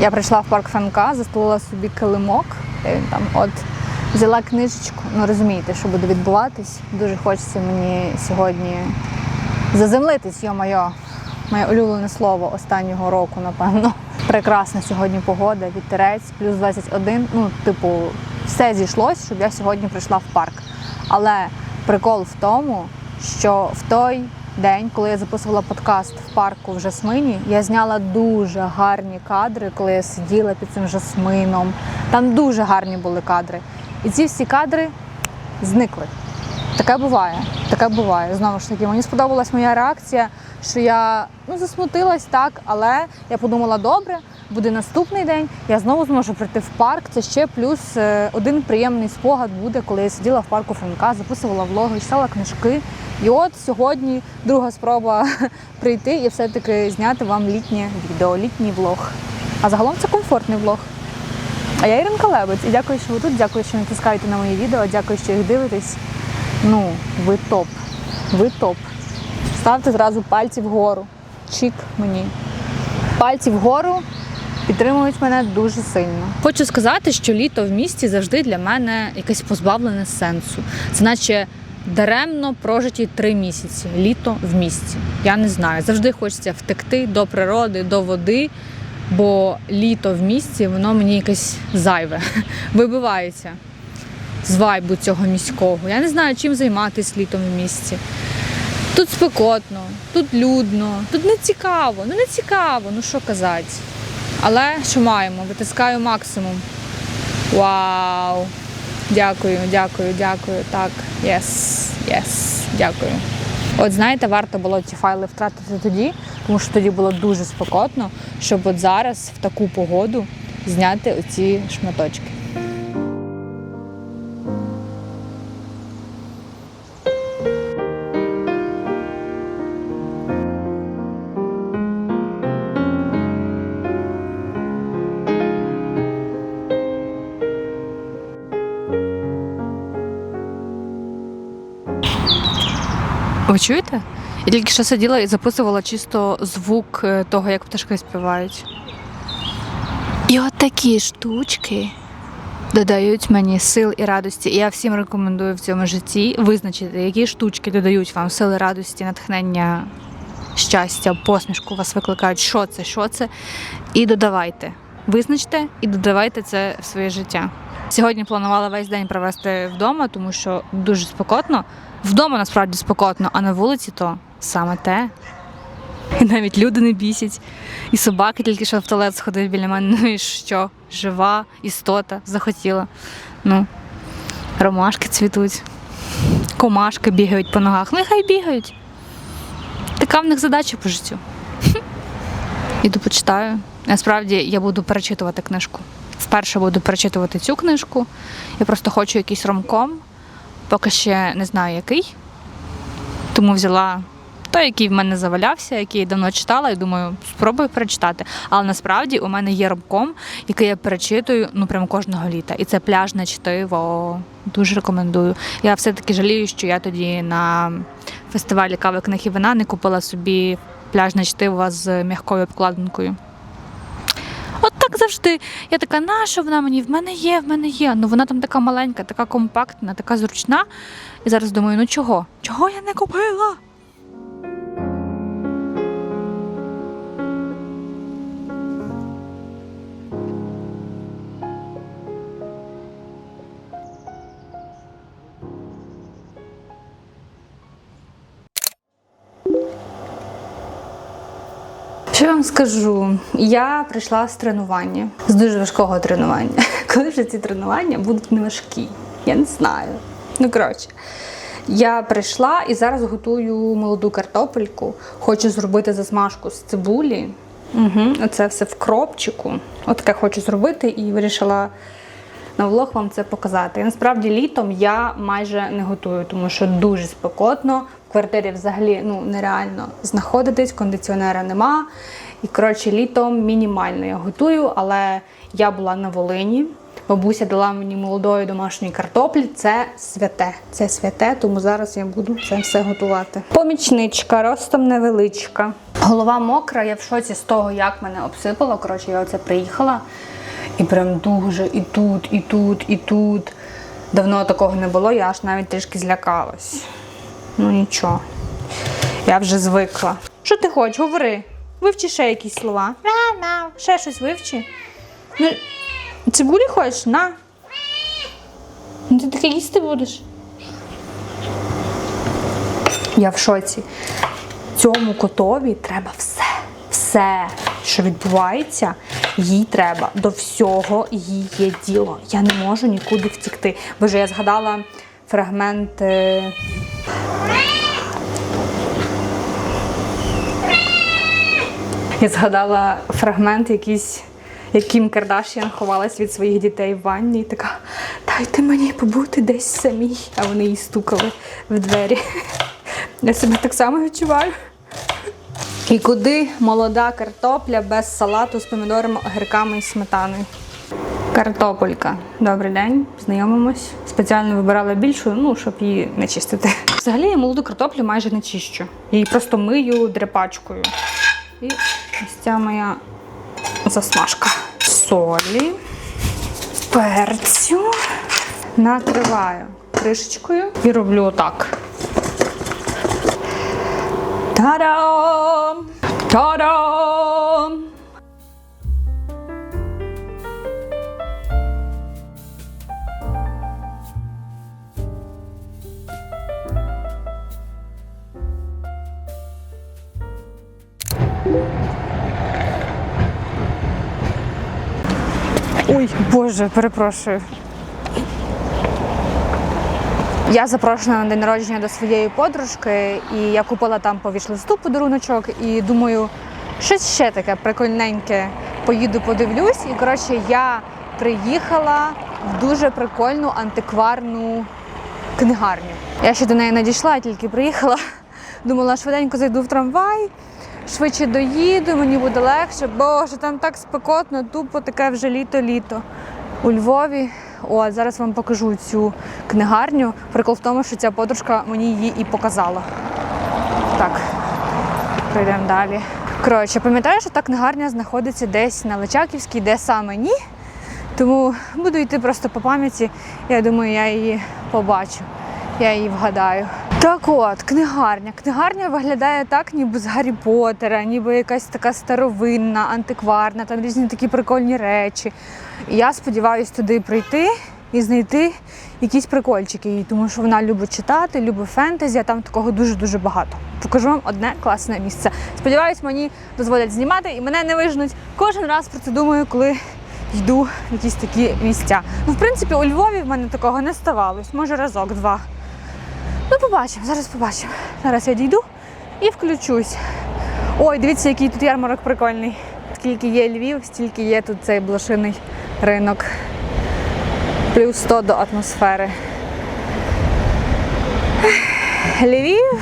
Я прийшла в парк Франка, застелила собі килимок, там от взяла книжечку. Ну розумієте, що буде відбуватись. Дуже хочеться мені сьогодні заземлитись, йо-моє, моє улюблене слово останнього року, напевно. Прекрасна сьогодні погода, вітерець, плюс 21. Ну, типу, все зійшлось, щоб я сьогодні прийшла в парк. Але прикол в тому, що в той день, коли я записувала подкаст в парку в Жасмині, я зняла дуже гарні кадри, коли я сиділа під цим жасмином. Там дуже гарні були кадри. І ці всі кадри зникли. Таке буває. Таке буває. Знову ж таки, мені сподобалась моя реакція, що я ну, засмутилась так, але я подумала, добре, буде наступний день, я знову зможу прийти в парк. Це ще плюс е, один приємний спогад буде, коли я сиділа в парку Франка, записувала влоги, читала книжки. І от сьогодні друга спроба прийти і все-таки зняти вам літнє відео, літній влог. А загалом це комфортний влог. А я Іринка Лебедь. І дякую, що ви тут. Дякую, що натискаєте на мої відео. Дякую, що їх дивитесь. Ну, ви топ. Ви топ. Ставте зразу пальці вгору. Чік мені. Пальці вгору підтримують мене дуже сильно. Хочу сказати, що літо в місті завжди для мене якесь позбавлене сенсу. Це наче даремно прожиті три місяці. Літо в місті. Я не знаю. Завжди хочеться втекти до природи, до води. Бо літо в місті, воно мені якесь зайве, вибивається з вайбу цього міського. Я не знаю, чим займатися літом в місті. Тут спекотно, тут людно, тут не цікаво, ну не цікаво, ну що казати. Але що маємо? Витискаю максимум. Вау! Дякую, дякую, дякую. Так, єс, єс, дякую. От знаєте, варто було ці файли втратити тоді, тому що тоді було дуже спокотно, щоб от зараз в таку погоду зняти оці шматочки. Ви чуєте? Я тільки що сиділа і записувала чисто звук е, того, як пташки співають. І от такі штучки додають мені сил і радості. І я всім рекомендую в цьому житті визначити, які штучки додають вам сили, радості, натхнення, щастя, посмішку вас викликають, що це, що це. І додавайте. Визначте і додавайте це в своє життя. Сьогодні планувала весь день провести вдома, тому що дуже спекотно. Вдома насправді спекотно, а на вулиці то саме те. І навіть люди не бісять. І собаки тільки що в туалет сходив біля мене. Ну і що? Жива істота захотіла. Ну, ромашки цвітуть, комашки бігають по ногах. Ну і хай бігають. Така в них задача по життю. Іду почитаю. Насправді я буду перечитувати книжку. Вперше буду перечитувати цю книжку. Я просто хочу якийсь ромком. Поки ще не знаю який. Тому взяла той, який в мене завалявся, який я давно читала, і думаю, спробую перечитати. Але насправді у мене є ромком, який я перечитую ну прямо кожного літа. І це пляжне чтиво. Дуже рекомендую. Я все-таки жалію, що я тоді на фестивалі кави книг і вина не купила собі пляжне чтиво з м'якою обкладинкою. Так завжди. Я така, наша вона мені? В мене є, в мене є. Ну вона там така маленька, така компактна, така зручна. І зараз думаю, ну чого? Чого я не купила? Що я вам скажу? Я прийшла з тренування, з дуже важкого тренування. Коли вже ці тренування будуть не важкі? Я не знаю. Ну, коротше, я прийшла і зараз готую молоду картопельку. Хочу зробити засмажку з цибулі. Угу. Оце все в кропчику. От таке хочу зробити і вирішила на влог вам це показати. І насправді літом я майже не готую, тому що дуже спекотно. Квартирі взагалі ну, нереально знаходитись, кондиціонера нема. І коротше, літом мінімально я готую, але я була на Волині. Бабуся дала мені молодої домашньої картоплі. Це святе. Це святе, тому зараз я буду це все готувати. Помічничка, ростом невеличка. Голова мокра, я в шоці з того, як мене обсипало. Коротше, я оце приїхала. І прям дуже і тут, і тут, і тут. Давно такого не було, я аж навіть трішки злякалась. Ну нічого. Я вже звикла. Що ти хочеш? Говори. Вивчи ще якісь слова. Ще щось вивчи. Ну, цибулі хочеш? На. Ну ти таке їсти будеш. Я в шоці. Цьому котові треба все. Все, що відбувається, їй треба. До всього їй є діло. Я не можу нікуди втікти. Боже, я згадала фрагмент. Я згадала фрагмент якийсь, як Кім Кардашян ховалась від своїх дітей в ванні і така, дайте мені побути десь самій, а вони їй стукали в двері. Я себе так само відчуваю. І куди молода картопля без салату з помідорами, огірками і сметаною? Картопелька. Добрий день, знайомимось. Спеціально вибирала більшу, ну, щоб її не чистити. Взагалі я молоду картоплю майже не чищу. Її просто мию дрепачкою. І ось ця моя засмажка. Солі, перцю. Накриваю кришечкою і роблю отак. Та-дам! Та-дам! Ой, Боже, перепрошую. Я запрошена на день народження до своєї подружки, і я купила там по вішлисту подаруночок і думаю, щось ще таке прикольненьке. Поїду, подивлюсь. І коротше, я приїхала в дуже прикольну антикварну книгарню. Я ще до неї не дійшла, тільки приїхала. Думала, швиденько зайду в трамвай, швидше доїду, мені буде легше. Боже, там так спекотно, тупо таке вже літо-літо. У Львові. О, зараз вам покажу цю книгарню. Прикол в тому, що ця подружка мені її і показала. Так, пройдемо далі. Коротше, пам'ятаю, що та книгарня знаходиться десь на Личаківській, де саме ні. Тому буду йти просто по пам'яті. Я думаю, я її побачу. Я її вгадаю. Так от, книгарня. Книгарня виглядає так, ніби з Гаррі Поттера, ніби якась така старовинна, антикварна, там різні такі прикольні речі. І я сподіваюся туди прийти і знайти якісь прикольчики тому що вона любить читати, любить фентезі, а там такого дуже-дуже багато. Покажу вам одне класне місце. Сподіваюсь, мені дозволять знімати і мене не вижнуть. Кожен раз про це думаю, коли йду в якісь такі місця. Ну, в принципі, у Львові в мене такого не ставалось, може разок-два. Ну, побачимо, зараз побачимо. Зараз я дійду і включусь. Ой, дивіться, який тут ярмарок прикольний. Скільки є Львів, стільки є тут цей блошиний ринок. Плюс 100 до атмосфери. Львів.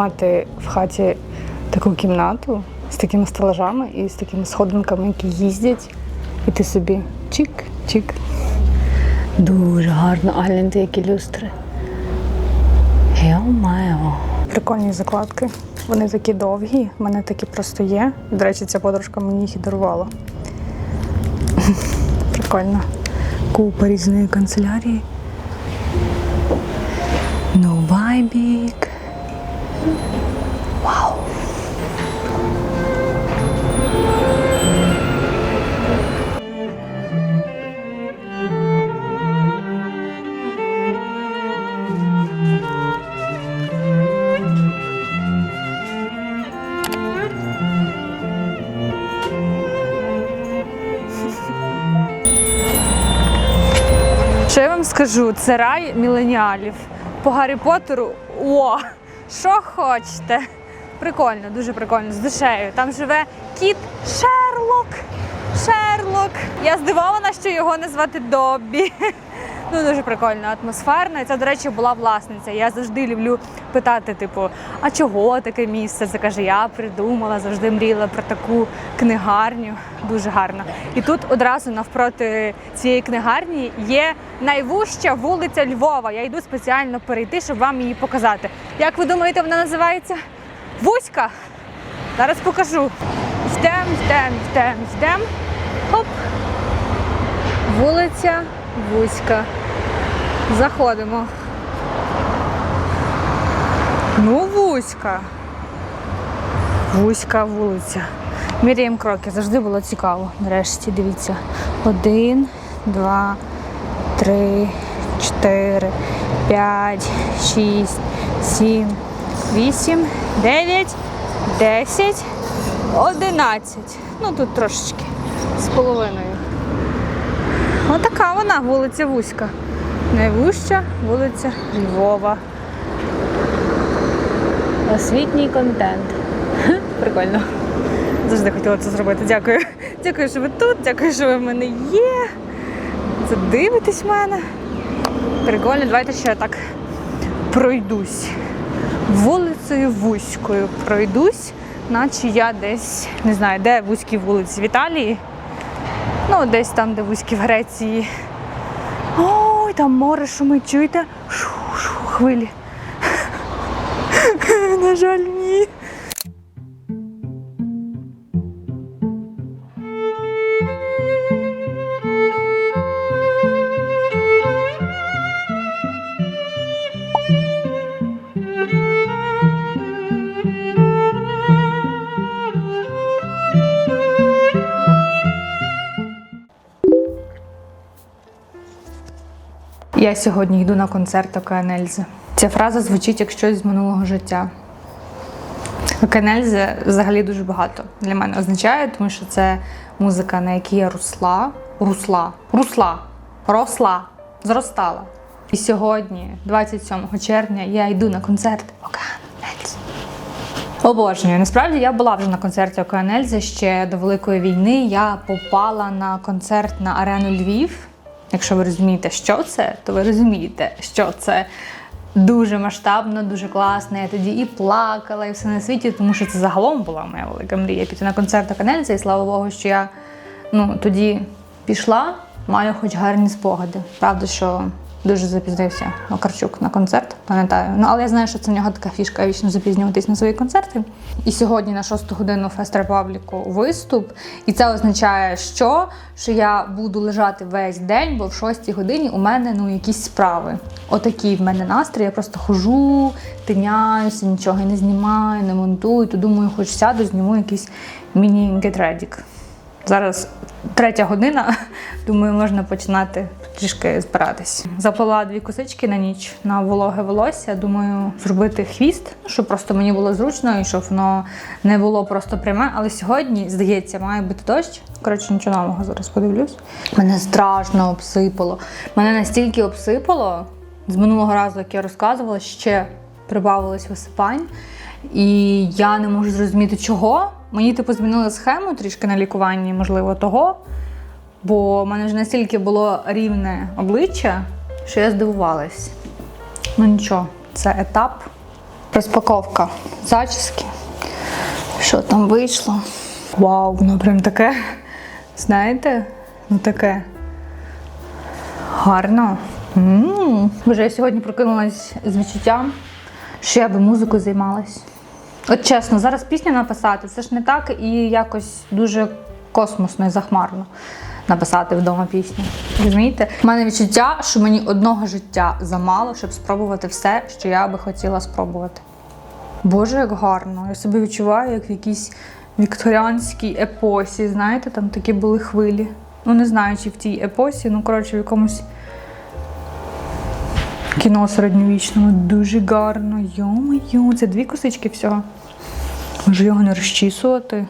Мати в хаті таку кімнату з такими стелажами і з такими сходинками, які їздять. І ти собі чик-чик. Дуже гарно, а гляньте, які люстри. Йо-майо. Прикольні закладки. Вони такі довгі, в мене такі просто є. До речі, ця подружка мені їх і дарувала. Прикольно. Купа різної канцелярії. Ну, вайбік. Кажу, це рай міленіалів. По Гаррі Поттеру. О! Що хочете? Прикольно, дуже прикольно, з душею. Там живе кіт Шерлок. Шерлок. Я здивована, що його не звати Доббі. Ну, дуже прикольно, атмосферно. Це, до речі, була власниця. Я завжди люблю питати, типу, а чого таке місце? Це каже, я придумала, завжди мріяла про таку книгарню. Дуже гарно. І тут одразу навпроти цієї книгарні є найвужча вулиця Львова. Я йду спеціально перейти, щоб вам її показати. Як ви думаєте, вона називається? Вузька. Зараз покажу. Йдем, йдем, йдем, йдем. Хоп. Вулиця Вузька. Заходимо. Ну, вузька. Вузька вулиця. Міряємо кроки. Завжди було цікаво. Нарешті, дивіться. Один, два, три, чотири, п'ять, шість, сім, вісім, дев'ять, десять, одинадцять. Ну тут трошечки з половиною. Отака вона, вулиця Вузька. Найвужча вулиця Львова. Освітній контент. Прикольно. Завжди хотіла це зробити. Дякую. Дякую, що ви тут, дякую, що ви в мене є. Це дивитесь в мене. Прикольно, давайте ще так пройдусь. Вулицею Вузькою пройдусь, наче я десь не знаю, де вузькі вулиці в Італії. Ну, десь там, де вузькі в Греції. Ой, там море шумить, чуєте? Шу-шу, хвилі. На жаль, Я сьогодні йду на концерт Океанельзи. Ця фраза звучить як щось з минулого життя. Океанельзи взагалі дуже багато для мене означає, тому що це музика, на якій я росла, русла, русла, росла, зростала. І сьогодні, 27 червня, я йду на концерт Океанельзи. Обожнюю. Насправді я була вже на концерті Океанельзи ще до Великої війни. Я попала на концерт на арену Львів. Якщо ви розумієте, що це, то ви розумієте, що це дуже масштабно, дуже класно. Я тоді і плакала, і все на світі, тому що це загалом була моя велика мрія піти на концерт Канельця, І слава Богу, що я ну, тоді пішла, маю хоч гарні спогади. Правда, що дуже запізнився Макарчук на концерт, пам'ятаю. Ну, але я знаю, що це в нього така фішка вічно запізнюватись на свої концерти. І сьогодні на 6 годину Фест Репабліку виступ. І це означає, що? що я буду лежати весь день, бо в 6 годині у мене ну, якісь справи. Отакий в мене настрій. Я просто хожу, тиняюся, нічого не знімаю, не монтую. То думаю, хоч сяду, зніму якийсь міні-гетредік. Зараз третя година. Думаю, можна починати трішки збиратись. Заплела дві косички на ніч на вологе волосся. Думаю, зробити хвіст, щоб просто мені було зручно і щоб воно не було просто пряме. Але сьогодні, здається, має бути дощ. Коротше, нічого нового зараз подивлюсь. Мене страшно обсипало. Мене настільки обсипало з минулого разу, як я розказувала, ще прибавилось висипань. І я не можу зрозуміти, чого. Мені типу змінили схему трішки на лікуванні, можливо, того. Бо в мене ж настільки було рівне обличчя, що я здивувалась. Ну нічого, це етап. Розпаковка зачіски. Що там вийшло? Вау, воно прям таке. Знаєте? Ну таке. Гарно. м Боже, я сьогодні прокинулась з відчуттям, що я би музикою займалась. От чесно, зараз пісню написати це ж не так і якось дуже космосно і захмарно написати вдома пісню. Розумієте? У мене відчуття, що мені одного життя замало, щоб спробувати все, що я би хотіла спробувати. Боже, як гарно! Я себе відчуваю, як в якійсь вікторіанській епосі. Знаєте, там такі були хвилі. Ну, не знаю, чи в тій епосі, ну, коротше, в якомусь кіно середньовічному. Дуже гарно. Йо-моє, це дві косички всього. Може його не розчісувати.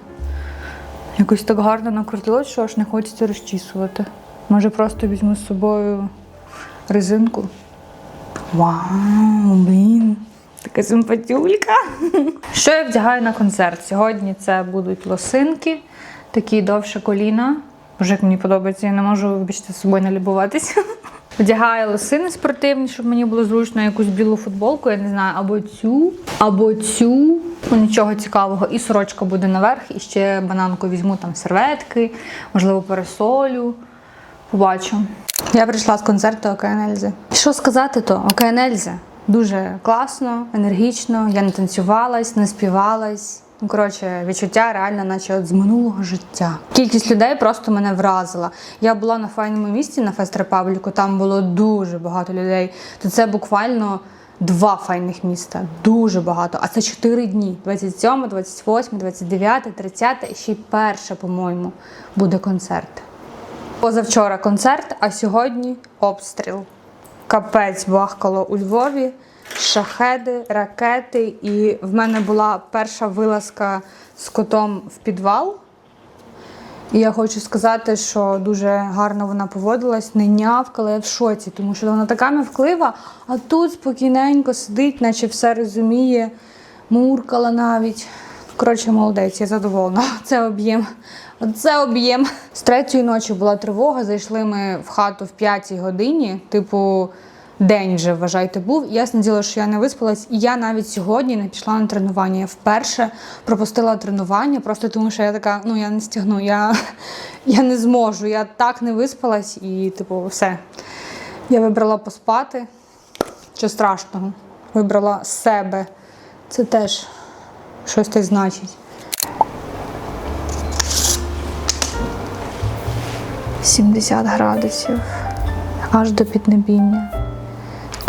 Якось так гарно накрутилось, що аж не хочеться розчісувати. Може, просто візьму з собою резинку. Вау, блін, така симпатюлька. Що я вдягаю на концерт? Сьогодні це будуть лосинки, такі довше коліна. Боже, як мені подобається, я не можу вибачте з собою налюбуватися. Вдягаю лосини спортивні, щоб мені було зручно, якусь білу футболку, я не знаю, або цю, або цю. Ну, нічого цікавого. І сорочка буде наверх, і ще бананку візьму там серветки, можливо, парасолю. Побачу. Я прийшла з концерту Оканельзи. Що сказати, то ОКН дуже класно, енергічно. Я не танцювалась, не співалась. Ну, коротше, відчуття реально, наче от з минулого життя. Кількість людей просто мене вразила. Я була на файному місці на Фест Репабліку, там було дуже багато людей. То це буквально два файних міста. Дуже багато. А це чотири дні: 27, 28, 29, 30 і ще й перше, по-моєму, буде концерт. Позавчора концерт, а сьогодні обстріл. Капець бахкало у Львові, шахеди, ракети. І в мене була перша вилазка з котом в підвал. І я хочу сказати, що дуже гарно вона поводилась, не нявкала, я в шоці, тому що вона така мявклива, а тут спокійненько сидить, наче все розуміє, муркала навіть. Коротше, молодець, я задоволена. Це об'єм. Це об'єм. З третьої ночі була тривога. Зайшли ми в хату в п'ятій годині. Типу, день вже вважайте був. І Ясне діло, що я не виспалась. І я навіть сьогодні не пішла на тренування. Я вперше пропустила тренування, просто тому що я така, ну я не стягну, я, я не зможу. Я так не виспалась і, типу, все. Я вибрала поспати. Що страшного? Вибрала себе. Це теж щось те значить. 70 градусів аж до піднебіння.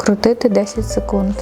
Крутити 10 секунд.